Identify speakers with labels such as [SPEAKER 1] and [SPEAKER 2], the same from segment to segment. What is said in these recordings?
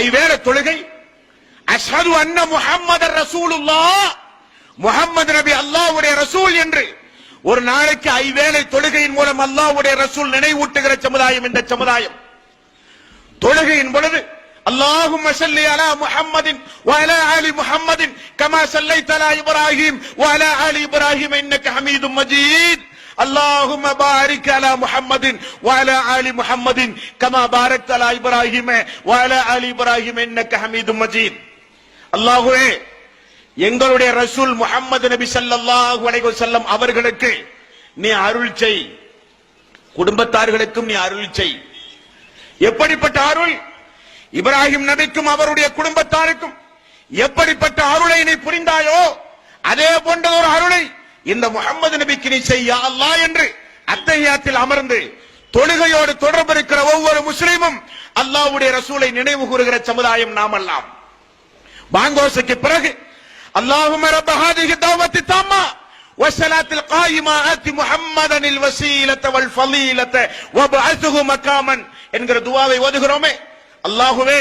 [SPEAKER 1] ஐவேளை தொழுகை அஷ்ஹது அன்ன முஹம்மது ரசூலுல்லா முஹம்மது நபி அல்லாஹ்வுடைய ரசூல் என்று ஒரு நாளைக்கு ஐவேளை தொழுகையின் மூலம் அல்லாஹ்வுடைய ரசூல் நினைவூட்டுகிற சமுதாயம் இந்த சமுதாயம் தொழுகையின் பொழுது اللهم صل على محمد وعلى ال محمد كما صليت على ابراهيم وعلى ال ابراهيم انك حميد مجيد اللهم بارك على محمد وعلى ال محمد كما باركت على ابراهيم وعلى ال ابراهيم انك حميد مجيد அல்லாஹ்வே எங்களுடைய ரசூல் முஹம்மது நபி ஸல்லல்லாஹு அலைஹி வஸல்லம் அவர்களுக்கு நீ அருள் செய் குடும்பத்தார்களுக்கும் நீ அருள் செய் எப்படிப்பட்ட அருள் இப்ராஹிம் நபிக்கும் அவருடைய குடும்பத்தாருக்கும் எப்படிப்பட்ட அருளை நீ புரிந்தாயோ அதே போன்ற ஒரு அருளை இந்த முகமது நபிக்கு நீ செய்ய அல்லாஹ் என்று அத்தகையாத்தில் அமர்ந்து தொழுகையோடு தொடர்பு இருக்கிற ஒவ்வொரு முஸ்லீமும் அல்லாஹ்வுடைய ரசூலை நினைவு கூறுகிற சமுதாயம் நாம் எல்லாம் பாங்கோசுக்கு பிறகு اللهم رب هذه الدعوة التامة والصلاة القائمة آت محمدا الوسيلة والفضيلة وابعثه مقاما என்கிற துவாவை ஓதுகிறோமே அல்லாஹுவே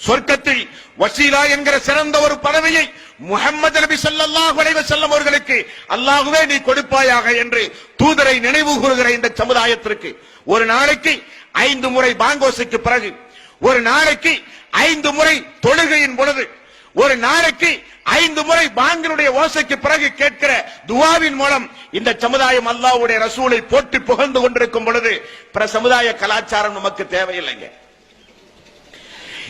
[SPEAKER 1] சொர்க்கத்தில் வசீலா என்கிற சிறந்த ஒரு பதவியை முகமது நபி ஸல்லல்லாஹு அலைஹி செல்லும் அவர்களுக்கு அல்லாஹுவே நீ கொடுப்பாயாக என்று தூதரை நினைவு கூறுகிற இந்த சமுதாயத்திற்கு ஒரு நாளைக்கு ஐந்து முறை பாங்கோசுக்கு பிறகு ஒரு நாளைக்கு ஐந்து முறை தொழுகையின் பொழுது ஒரு நாளைக்கு ஐந்து முறை பாங்கினுடைய ஓசைக்கு பிறகு கேட்கிற துவாவின் மூலம் இந்த சமுதாயம் அல்லாஹ்வுடைய ரசூலை போற்றி புகழ்ந்து கொண்டிருக்கும் பொழுது பிற சமுதாய கலாச்சாரம் நமக்கு தேவையில்லைங்க.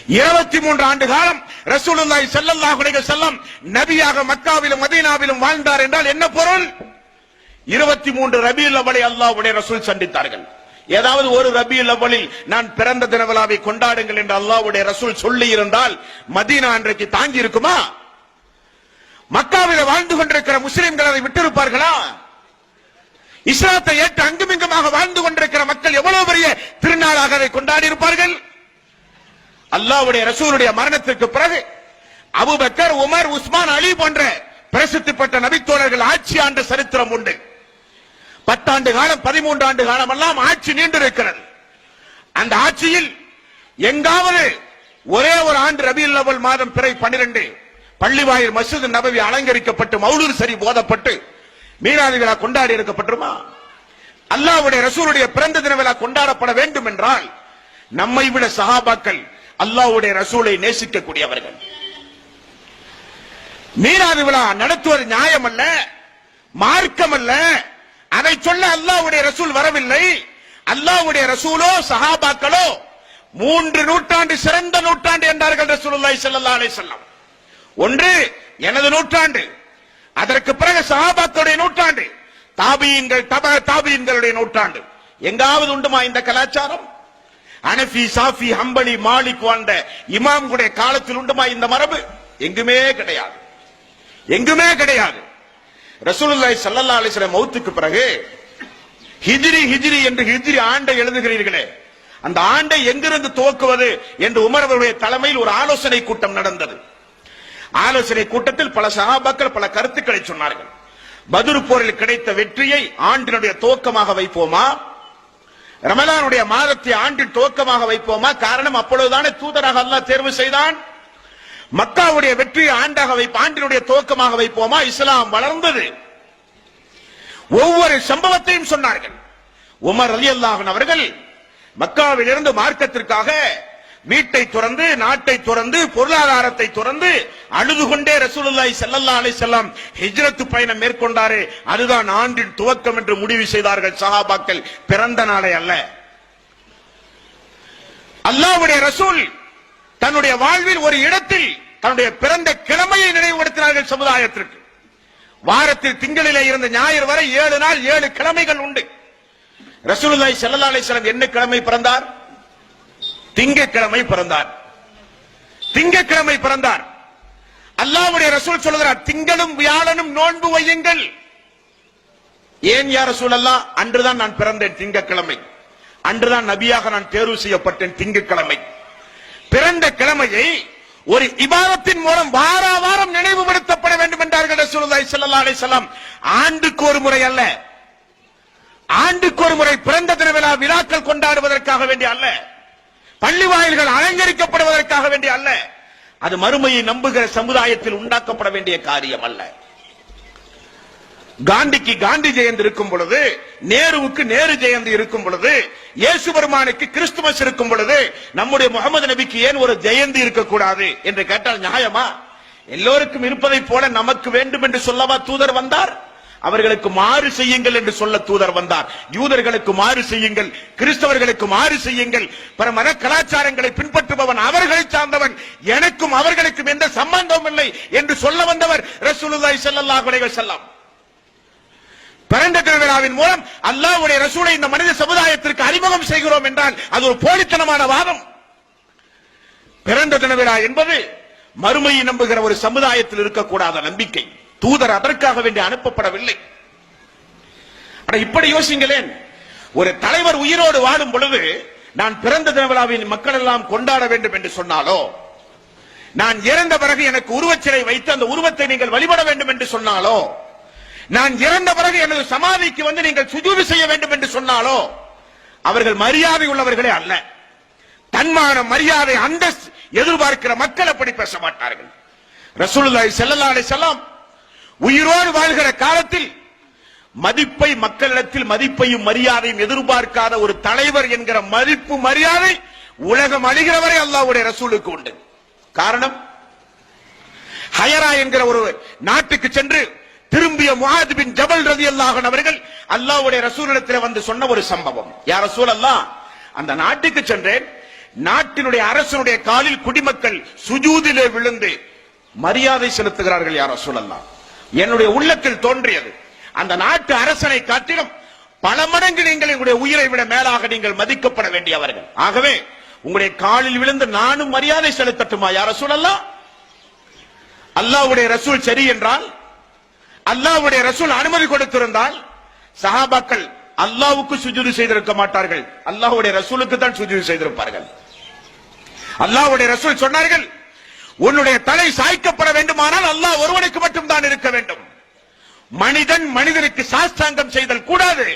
[SPEAKER 1] இருபத்தி மூன்று ஆண்டு காலம் ரசூலுல்லாய் ஸல்லல்லாஹு செல்லம் நபியாக மக்காவிலும் மதீனாவிலும் வாழ்ந்தார் என்றால் என்ன பொருள்? இருபத்தி மூன்று ரபியுல் அவளை அல்லாஹ்வுடைய ரசூல் சந்தித்தார்கள். ஏதாவது ஒரு ரபியுல் அவளில் நான் பிறந்த தின விழாவை கொண்டாடுங்கள் என்று அல்லாவுடைய ரசூல் சொல்லி இருந்தால் மதீனா அன்றைக்கு தாங்கி இருக்குமா மக்காவில வாழ்ந்து கொண்டிருக்கிற முஸ்லிம்கள் அதை விட்டிருப்பார்களா? இஸ்லாத்தை ஏற்று அங்குமிங்குமாக வாழ்ந்து கொண்டிருக்கிற மக்கள் எவ்வளவு பெரிய திருநாளாக அதை கொண்டாடி இருப்பார்கள் அல்லாவுடைய ரசூலுடைய மரணத்திற்கு பிறகு அபுபக்கர் உமர் உஸ்மான் அலி போன்ற பிரசித்தி பெற்ற நபித்தோழர்கள் ஆட்சி ஆண்ட சரித்திரம் உண்டு. பத்தாண்டு காலம் பதிமூன்று ஆண்டு காலம் எல்லாம் ஆட்சி நீண்டிருக்கிறது. அந்த ஆட்சியில் எங்காவது ஒரே ஒரு ஆண்டு ரபியுல் லவல் மாதம் பிறை பன்னிரண்டு பள்ளிவாயில் மசூத் நபவி அலங்கரிக்கப்பட்டு மௌலூர் சரி போதப்பட்டு மீனாதி விழா கொண்டாடி இருக்கப்பட்டுமா அல்லாஹ்வுடைய ரசூருடைய பிறந்த தின விழா கொண்டாடப்பட வேண்டும் என்றால் நம்மை விட சஹாபாக்கள் அல்லாவுடைய ரசூலை நேசிக்கக்கூடியவர்கள். மீனாது விழா நடத்துவது நியாயம் அல்ல மார்க்கம் அல்ல அதை சொல்ல அல்லாஹ்வுடைய ரசூல் வரவில்லை. அல்லாஹ்வுடைய ரசூலோ சஹாபாக்களோ மூன்று நூற்றாண்டு சிறந்த நூற்றாண்டு என்றார்கள் ரசூலுல்லாய் ஸல்லல்லாஹு அலைஹி செல்லம் ஒன்று எனது நூற்றாண்டு. அதற்கு பிறகு சஹாபாக்களுடைய நூற்றாண்டு. தாபியங்கள் தப தாபியங்களுடைய நூற்றாண்டு. எங்காவது உண்டுமா இந்த கலாச்சாரம்? அனஃபி சாஃபி ஹம்பலி மாலிக் வாழ்ந்த இமாம்களுடைய காலத்தில் உண்டுமா இந்த மரபு? எங்குமே கிடையாது. எங்குமே கிடையாது. ரசூலுல்லாஹி ஸல்லல்லாஹு அலைஹி வஸல்லம் மௌத்துக்கு பிறகு ஹிஜ்ரி ஹிஜ்ரி என்று ஹிஜ்ரி ஆண்டை எழுதுகிறீர்களே அந்த ஆண்டை எங்கிருந்து துவக்குவது என்று உமர் அவருடைய தலைமையில் ஒரு ஆலோசனை கூட்டம் நடந்தது. ஆலோசனை கூட்டத்தில் பல சகாபாக்கள் பல கருத்துக்களை சொன்னார்கள். பதுரு போரில் கிடைத்த வெற்றியை ஆண்டினுடைய துவக்கமாக வைப்போமா? ரமலானுடைய மாதத்தை ஆண்டின் துவக்கமாக வைப்போமா? காரணம் அப்பொழுதுதானே தூதராக அல்லாஹ் தேர்வு செய்தான். மக்காவுடைய வெற்றியை ஆண்டாக வைப்ப ஆண்டினுடைய துவக்கமாக வைப்போமா? இஸ்லாம் வளர்ந்தது. ஒவ்வொரு சம்பவத்தையும் சொன்னார்கள். உமர் அலி அல்லாஹன் அவர்கள் மக்காவிலிருந்து மார்க்கத்திற்காக வீட்டை துறந்து நாட்டை துறந்து பொருளாதாரத்தை துறந்து அழுது கொண்டே ரசூலுல்லாய் செல்லல்லா அலை செல்லம் ஹிஜ்ரத்து பயணம் மேற்கொண்டாரே அதுதான் ஆண்டின் துவக்கம் என்று முடிவு செய்தார்கள் சஹாபாக்கள். பிறந்த நாளை அல்ல. அல்லாவுடைய ரசூல் தன்னுடைய வாழ்வில் ஒரு இடத்தில் தன்னுடைய பிறந்த கிழமையை நினைவுபடுத்தினார்கள் சமுதாயத்திற்கு. வாரத்தில் திங்களிலே இருந்த ஞாயிறு வரை ஏழு நாள் ஏழு கிழமைகள் உண்டு. ரசூலுல்லாய் செல்லல்லா அலை செல்லம் என்ன கிழமை பிறந்தார்? திங்கட்கிழமை பிறந்தார். திங்கக்கிழமை பிறந்தார். அல்லாவுடைய ரசூல் சொல்லுகிறார் திங்களும் வியாழனும் நோன்பு வையுங்கள். ஏன் யார் ரசூல் அன்றுதான் நான் பிறந்தேன் திங்கட்கிழமை. அன்றுதான் நபியாக நான் தேர்வு செய்யப்பட்டேன் திங்கட்கிழமை. பிறந்த கிழமையை ஒரு இபாதத்தின் மூலம் வார வாரம் நினைவுபடுத்தப்பட வேண்டும் என்றார்கள் ரசூலுல்லாஹி ஸல்லல்லாஹு அலைஹி வஸல்லம். ஆண்டுக்கு ஒரு முறை அல்ல. ஆண்டுக்கு ஒரு முறை பிறந்த தின விழா விழாக்கள் கொண்டாடுவதற்காக வேண்டிய அல்ல. பள்ளி வாயில்கள் அலங்கரிக்கப்படுவதற்காக வேண்டிய அல்ல. அது மறுமையை நம்புகிற சமுதாயத்தில் உண்டாக்கப்பட வேண்டிய காரியம் அல்ல. காந்திக்கு காந்தி ஜெயந்தி இருக்கும் பொழுது நேருவுக்கு நேரு ஜெயந்தி இருக்கும் பொழுது இயேசு பெருமானுக்கு கிறிஸ்துமஸ் இருக்கும் பொழுது நம்முடைய முகமது நபிக்கு ஏன் ஒரு ஜெயந்தி இருக்கக்கூடாது என்று கேட்டால் நியாயமா? எல்லோருக்கும் இருப்பதைப் போல நமக்கு வேண்டும் என்று சொல்லவா தூதர் வந்தார்? அவர்களுக்கு மாறு செய்யுங்கள் என்று சொல்ல தூதர் வந்தார். யூதர்களுக்கு மாறு செய்யுங்கள் கிறிஸ்தவர்களுக்கு மாறு செய்யுங்கள் பிற மத கலாச்சாரங்களை பின்பற்றுபவன் அவர்களை சார்ந்தவன் எனக்கும் அவர்களுக்கும் எந்த சம்பந்தமும் இல்லை என்று சொல்ல வந்தவர் ரசூலுல்லாஹி ஸல்லல்லாஹு அலைஹி வஸல்லம். பிறந்த திருவிழாவின் மூலம் அல்லாஹ்வுடைய ரசூலை இந்த மனித சமுதாயத்திற்கு அறிமுகம் செய்கிறோம் என்றால் அது ஒரு போலித்தனமான வாதம். பிறந்த தினவிழா என்பது மறுமையை நம்புகிற ஒரு சமுதாயத்தில் இருக்கக்கூடாத நம்பிக்கை. தூதர் அதற்காக வேண்டி அனுப்பப்படவில்லை. ஆனா இப்படி யோசிங்களேன். ஒரு தலைவர் உயிரோடு வாழும் பொழுது நான் பிறந்த தினவிழாவின் மக்கள் எல்லாம் கொண்டாட வேண்டும் என்று சொன்னாலோ? நான் இறந்த பிறகு எனக்கு உருவச்சிலை வைத்து அந்த உருவத்தை நீங்கள் வழிபட வேண்டும் என்று சொன்னாலோ? நான் இறந்த பிறகு எனது சமாதிக்கு வந்து நீங்கள் சுஜூது செய்ய வேண்டும் என்று சொன்னாலோ? அவர்கள் மரியாதை உள்ளவர்களே அல்ல. தன்மான மரியாதை அந்தஸ்து எதிர்பார்க்கிற மக்கள் அப்படி பேச மாட்டார்கள். ரசூலுல்லாஹி ஸல்லல்லாஹு அலைஹி வஸல்லம் உயிரோடு வாழ்கிற காலத்தில் மதிப்பை மக்களிடத்தில் மதிப்பையும் மரியாதையும் எதிர்பார்க்காத ஒரு தலைவர் என்கிற மதிப்பு மரியாதை உலகம் அழிகிறவரை அல்லாவுடைய அல்லாஹ்வுடைய ரசூலுக்கு உண்டு. காரணம் ஹயரா என்கிற ஒரு நாட்டுக்கு சென்று திரும்பிய முகாது பின் ஜபல் ரதி அல்லாஹன் அவர்கள் அல்லாஹ்வுடைய ரசூலிடத்தில் வந்து சொன்ன ஒரு சம்பவம். யார் ரசூல் அல்லா அந்த நாட்டுக்கு சென்றேன். நாட்டினுடைய அரசனுடைய காலில் குடிமக்கள் சுஜூதிலே விழுந்து மரியாதை செலுத்துகிறார்கள் யார் ரசூல் அல்லாஹ் என்னுடைய உள்ளத்தில் தோன்றியது. அந்த நாட்டு அரசனை காட்டிலும் பல மடங்கு நீங்கள் எங்களுடைய உயிரை விட மேலாக நீங்கள் மதிக்கப்பட வேண்டியவர்கள். ஆகவே உங்களுடைய காலில் விழுந்து நானும் மரியாதை செலுத்தட்டுமா யார சொல்லலாம் அல்லாஹ்வுடைய ரசூல் சரி என்றால் அல்லாஹ்வுடைய ரசூல் அனுமதி கொடுத்திருந்தால் சஹாபாக்கள் அல்லாவுக்கு சுஜூது செய்திருக்க மாட்டார்கள். அல்லாவுடைய ரசூலுக்கு தான் சுஜூது செய்திருப்பார்கள். அல்லாஹ்வுடைய ரசூல் சொன்னார்கள் உன்னுடைய தலை சாய்க்கப்பட வேண்டுமானால் அல்லாஹ் ஒருவனுக்கு மட்டும்தான் இருக்க வேண்டும். மனிதன் மனிதனுக்கு சாஸ்தாங்கம் செய்தல் கூடாது.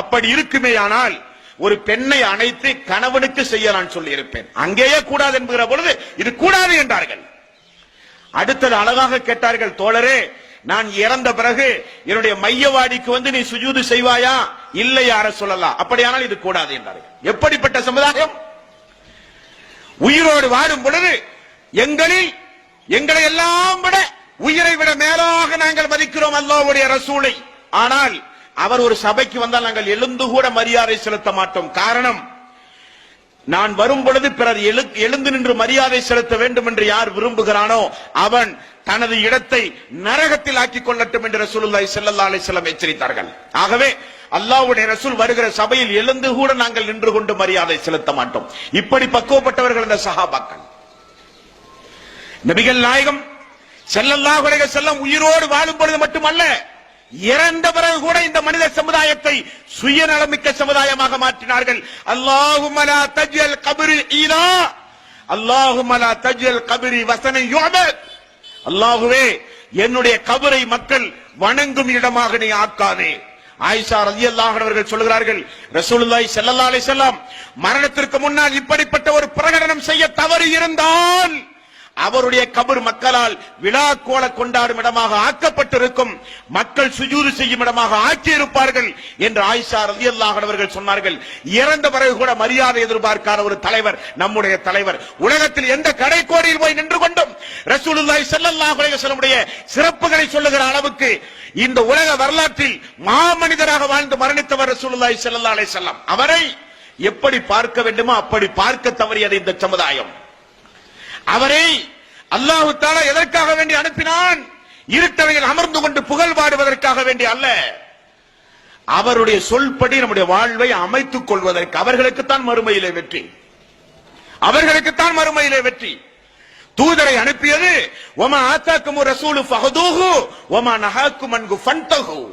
[SPEAKER 1] அப்படி இருக்குமே ஆனால் ஒரு பெண்ணை அணைத்து கணவனுக்கு செய்ய நான் சொல்லி இருப்பேன் அங்கேயே கூடாது என்கிற பொழுது இது கூடாது என்றார்கள். அடுத்தது அழகாக கேட்டார்கள் தோழரே நான் இறந்த பிறகு என்னுடைய மையவாடிக்கு வந்து நீ சுஜூது செய்வாயா? இல்லை யார சொல்லலாம். அப்படியானால் இது கூடாது என்றார்கள். எப்படிப்பட்ட சமுதாயம்? உயிரோடு வாடும் பொழுது எங்களில் எங்களை எல்லாம் விட உயிரை விட மேலாக நாங்கள் மதிக்கிறோம் அல்லாவுடைய ரசூலை. ஆனால் அவர் ஒரு சபைக்கு வந்தால் நாங்கள் எழுந்து கூட மரியாதை செலுத்த மாட்டோம். காரணம் நான் வரும் பொழுது பிறர் எழு- எழுந்து நின்று மரியாதை செலுத்த வேண்டும் என்று யார் விரும்புகிறானோ அவன் தனது இடத்தை நரகத்தில் ஆக்கிக் கொள்ளட்டும் என்று ரசூலுல்லாய் செல்லல்லா அலைஹி எச்சரித்தார்கள். ஆகவே அல்லாவுடைய ரசூல் வருகிற சபையில் எழுந்து கூட நாங்கள் நின்று கொண்டு மரியாதை செலுத்த மாட்டோம். இப்படி பக்குவப்பட்டவர்கள் இந்த சஹாபாக்கள். நபிகள் நாயகம் ஸல்லல்லாஹு அலைஹி உயிரோடு வாழும் பொழுது மட்டுமல்ல இறந்த பிறகு கூட இந்த மனித சமுதாயத்தை சுயநலமிக்க சமுதாயமாக மாற்றினார்கள். அல்லாஹுமலா லா கபிரி ஈதா அல்லாஹுமலா அல்லாஹும்ம கபிரி வசனை கப்ரி அல்லாஹுவே என்னுடைய கபரை மக்கள் வணங்கும் இடமாக நீ ஆக்காதே. ஆயிஷா ரதி அன்ஹா அவர்கள் சொல்கிறார்கள் ரசூலுல்லாய் செல்லல்லா அலை செல்லாம் மரணத்திற்கு முன்னால் இப்படிப்பட்ட ஒரு பிரகடனம் செய்ய தவறு இருந்தால் அவருடைய கபர் மக்களால் விழா கோல கொண்டாடும் இடமாக ஆக்கப்பட்டிருக்கும் மக்கள் சுஜூது செய்யும் இடமாக ஆக்கியிருப்பார்கள் என்று ஆயிஷா ரதி அவர்கள் சொன்னார்கள். இறந்த பிறகு கூட மரியாதை எதிர்பார்க்காத ஒரு தலைவர் நம்முடைய தலைவர். உலகத்தில் எந்த கடைக்கோடியில் போய் நின்று கொண்டும் ரசூலுல்லாய் ஸல்லல்லாஹு அலைஹி சிறப்புகளை சொல்லுகிற அளவுக்கு இந்த உலக வரலாற்றில் மாமனிதராக வாழ்ந்து மரணித்தவர் ரசூலுல்லாய் ஸல்லல்லாஹு செல்லம் அவரை எப்படி பார்க்க வேண்டுமோ அப்படி பார்க்க தவறியது இந்த சமுதாயம். அவரை அல்லாஹு தாலா எதற்காக வேண்டி அனுப்பினான்? இருட்டவையில் அமர்ந்து கொண்டு புகழ் பாடுவதற்காக வேண்டி அல்ல. அவருடைய சொல்படி நம்முடைய வாழ்வை அமைத்துக் கொள்வதற்கு அவர்களுக்குத்தான் மறுமையிலே வெற்றி. அவர்களுக்குத்தான் மறுமையிலே வெற்றி. தூதரை அனுப்பியது ஒமா ஆத்தாக்கும் ரசூலு ஃபஹதூஹு ஒமா நஹாக்கும் அன்கு ஃபன்தஹு.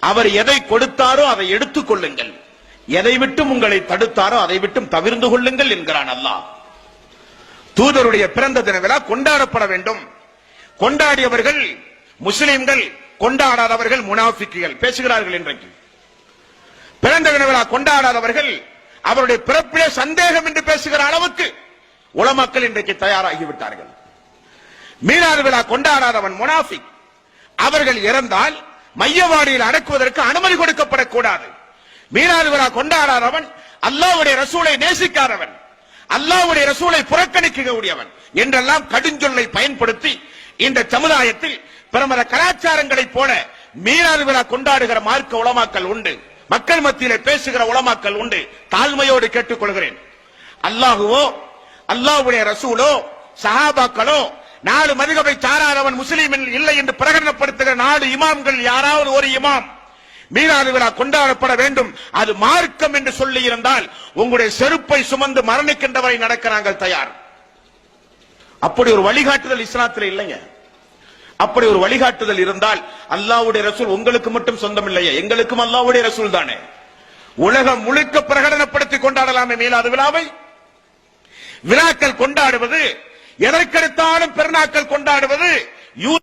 [SPEAKER 1] அவர் எதை கொடுத்தாரோ அதை எடுத்துக் கொள்ளுங்கள். எதை விட்டும் உங்களை தடுத்தாரோ அதை விட்டும் தவிர்ந்து கொள்ளுங்கள் என்கிறான் அல்லாஹ். தூதருடைய பிறந்த தின விழா கொண்டாடப்பட வேண்டும். கொண்டாடியவர்கள் முஸ்லிம்கள் கொண்டாடாதவர்கள் முனாஃபிக்குகள். பேசுகிறார்கள் இன்றைக்கு. பிறந்த தின விழா கொண்டாடாதவர்கள் அவருடைய பிறப்பிலே சந்தேகம் என்று பேசுகிற அளவுக்கு உலமக்கள் இன்றைக்கு தயாராகி விட்டார்கள் விழா கொண்டாடாதவன் முனாஃபிக். அவர்கள் இறந்தால் மையவாடியில் அடக்குவதற்கு அனுமதி கொடுக்கப்படக்கூடாது. மீனாறு விழா கொண்டாடாதவன் அல்லாஹ்வுடைய ரசூலை நேசிக்காதவன். அல்லாவுடைய ரசூலை புறக்கணிக்கக்கூடியவன் என்றெல்லாம் கடுஞ்சொல்லை பயன்படுத்தி இந்த சமுதாயத்தில் பிரமர கலாச்சாரங்களைப் போல மீனாது விழா கொண்டாடுகிற மார்க்க உளமாக்கல் உண்டு. மக்கள் மத்தியிலே பேசுகிற உளமாக்கல் உண்டு. தாழ்மையோடு கேட்டுக்கொள்கிறேன். அல்லாஹுவோ அல்லாஹ்வுடைய ரசூலோ சஹாபாக்களோ நாலு மதுகவை சாராதவன் முஸ்லீம் இல்லை என்று பிரகடனப்படுத்துகிற நாலு இமாம்கள் யாராவது ஒரு இமாம் மீனாது விழா கொண்டாடப்பட வேண்டும். அது மார்க்கம் என்று சொல்லி இருந்தால் உங்களுடைய செருப்பை சுமந்து மரணிக்கின்றவரை நடக்க நாங்கள் தயார். அப்படி ஒரு வழிகாட்டுதல் இஸ்லாத்தில் இல்லைங்க. அப்படி ஒரு வழிகாட்டுதல் இருந்தால் அல்லாவுடைய ரசூல் உங்களுக்கு மட்டும் சொந்தம் இல்லையா எங்களுக்கும் அல்லாவுடைய ரசூல் தானே. உலகம் முழுக்க பிரகடனப்படுத்தி கொண்டாடலாமே மீலாது விழாவை. விழாக்கள் கொண்டாடுவது எதற்கெடுத்தாலும் பெருநாக்கள் கொண்டாடுவது யூ